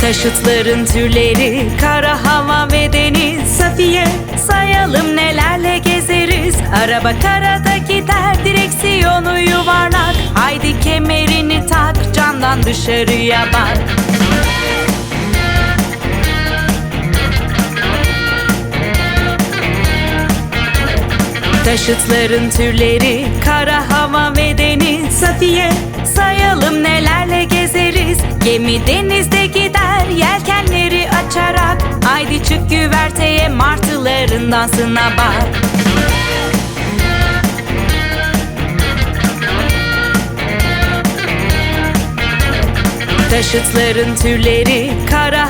Taşıtların türleri kara hava ve deniz. Safiye sayalım nelerle gezeriz. Araba karada gider direksiyonu yuvarlak. Haydi kemerini tak camdan dışarıya bak Taşıtların türleri kara hava ve deniz. Safiye sayalım nelerle gezeriz. Gemi denizde gider yelkenleri açarak. Haydi çık güverteye martıların dansına bak. Taşıtların türleri kara